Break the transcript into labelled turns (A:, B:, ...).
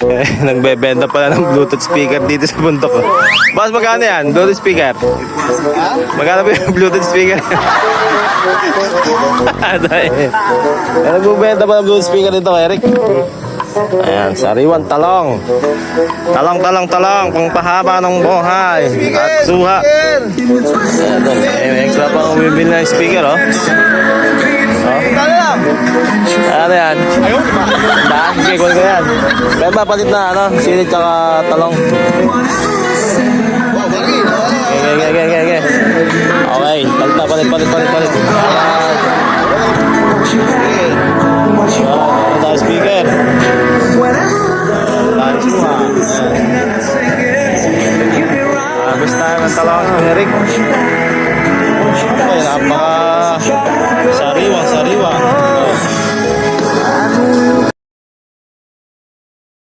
A: Eh, nagbebenta pala ng Bluetooth speaker dito sa bundok. oh. Boss, magkano yan? Bluetooth speaker? Magkano ba yung Bluetooth speaker? Dahil, eh, nagbebenta pa ng Bluetooth speaker dito, Eric. Ayan, sariwan talong. Talong, talong, talong. Pangpahaba ng buhay. At suha. Ayan, extra pa kung bibili ng speaker. Oh. Ano yan? Daan, sige, kunin ko yan. Kaya ba, palit na, ano, silit tsaka talong. Okay, okay, okay, okay, okay. Okay, palit na, palit, palit, palit, palit. Ah, tayo speaker. Ayan. Habis tayo ng talong, Eric. Okay,